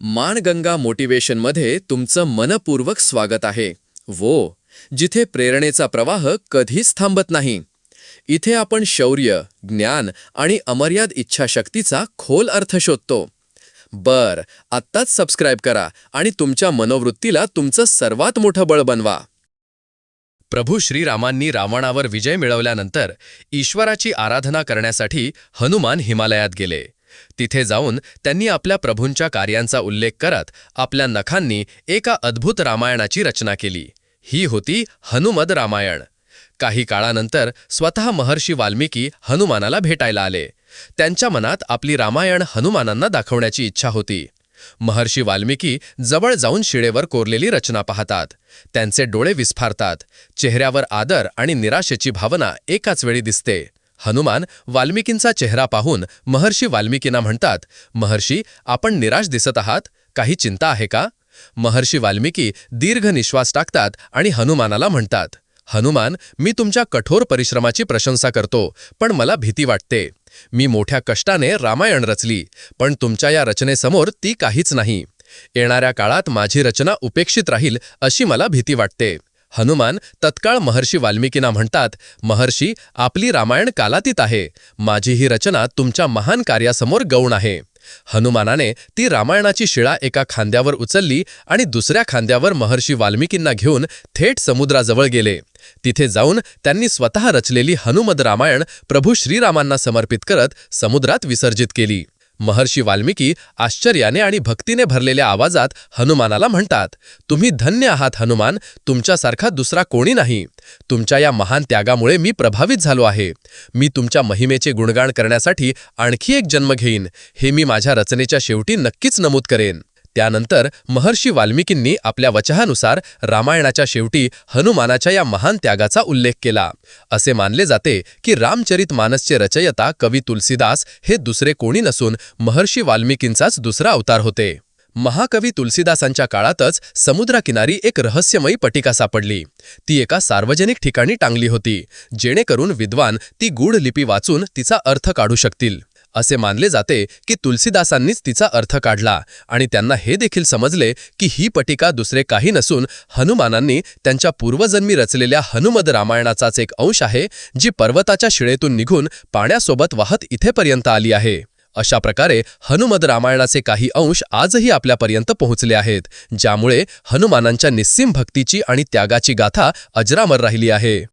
माणगंगा मोटिवेशनमध्ये तुमचं मनपूर्वक स्वागत आहे. वो जिथे प्रेरणेचा प्रवाह कधीच थांबत नाही. इथे आपण शौर्य ज्ञान आणि अमर्याद इच्छाशक्तीचा खोल अर्थ शोधतो. बर आत्ताच सबस्क्राईब करा आणि तुमच्या मनोवृत्तीला तुमचं सर्वात मोठं बळ बनवा. प्रभू श्रीरामांनी रावणावर विजय मिळवल्यानंतर ईश्वराची आराधना करण्यासाठी हनुमान हिमालयात गेले. तिथे जाऊन त्यांनी आपल्या प्रभूंच्या कार्यांचा उल्लेख करत आपल्या नखांनी एका अद्भुत रामायणाची रचना केली. ही होती हनुमद रामायण. काही काळानंतर स्वतः महर्षी वाल्मिकी हनुमानाला भेटायला आले. त्यांच्या मनात आपली रामायण हनुमानांना दाखवण्याची इच्छा होती. महर्षी वाल्मिकी जवळ जाऊन शिळेवर कोरलेली रचना पाहतात. त्यांचे डोळे विस्फारतात. चेहऱ्यावर आदर आणि निराशेची भावना एकाच वेळी दिसते. हनुमान वाल्मिकींचा चेहरा पाहून महर्षी वाल्मिकींना म्हणतात महर्षी आपण निराश दिसत आहात? काही चिंता आहे का? महर्षी वाल्मिकी दीर्घ निश्वास टाकतात आणि हनुमानाला म्हणतात हनुमान मी तुमच्या कठोर परिश्रमाची प्रशंसा करतो पण मला भीती वाटते. मी मोठ्या कष्टाने रामायण रचली पण तुमच्या या रचनेसमोर ती काहीच नाही. येणाऱ्या काळात माझी रचना उपेक्षित राहील अशी मला भीती वाटते. हनुमान तत्काळ महर्षी वाल्मिकींना म्हणतात महर्षी आपली रामायण कालातीत आहे. माझी ही रचना तुमच्या महान कार्यासमोर गौण आहे. हनुमानाने ती रामायणाची शिळा एका खांद्यावर उचलली आणि दुसऱ्या खांद्यावर महर्षी वाल्मिकींना घेऊन थेट समुद्राजवळ गेले. तिथे जाऊन त्यांनी स्वतः रचलेली हनुमद रामायण प्रभू श्रीरामांना समर्पित करत समुद्रात विसर्जित केली. महर्षी वाल्मिकी आश्चर्याने आणि भक्तीने भरलेल्या आवाजात हनुमानाला म्हणतात तुम्ही धन्य आहात हनुमान! तुमच्यासारखा दुसरा कोणी नाही. तुमच्या या महान त्यागामुळे मी प्रभावित झालो आहे. मी तुमच्या महिमेचे गुणगाण करण्यासाठी आणखी एक जन्म घेईन. हे मी माझ्या रचनेच्या शेवटी नक्कीच नमूद करेन. त्यानंतर महर्षी वाल्मिकींनी आपल्या वचहानुसार रामायणाच्या शेवटी हनुमानाच्या या महान त्यागाचा उल्लेख केला. असे मानले जाते की रामचरित मानसचे रचयिता कवी तुलसीदास हे दुसरे कोणी नसून महर्षी वाल्मिकींचाच दुसरा अवतार होते. महाकवी तुलसीदासांच्या काळातच समुद्राकिनारी एक रहस्यमयी पटिका सापडली. ती एका सार्वजनिक ठिकाणी टांगली होती जेणेकरून विद्वान ती गूढ लिपी वाचून तिचा अर्थ काढू शकतील. असे मानले जाते की तुलसीदासांनीच तिचा अर्थ काढला. आणि त्यांना हे देखील समजले की ही पटिका दुसरे काही नसून हनुमानांनी त्यांच्या पूर्वजन्मी रचलेल्या हनुमद रामायणाचाच एक अंश आहे जी पर्वताच्या शिळेतून निघून पाण्यासोबत वाहत इथेपर्यंत आली आहे. अशा प्रकारे हनुमद रामायणाचे काही अंश आजही आपल्यापर्यंत पोहोचले आहेत ज्यामुळे हनुमानांच्या निस्सीम भक्तीची आणि त्यागाची गाथा अजरामर राहिली आहे.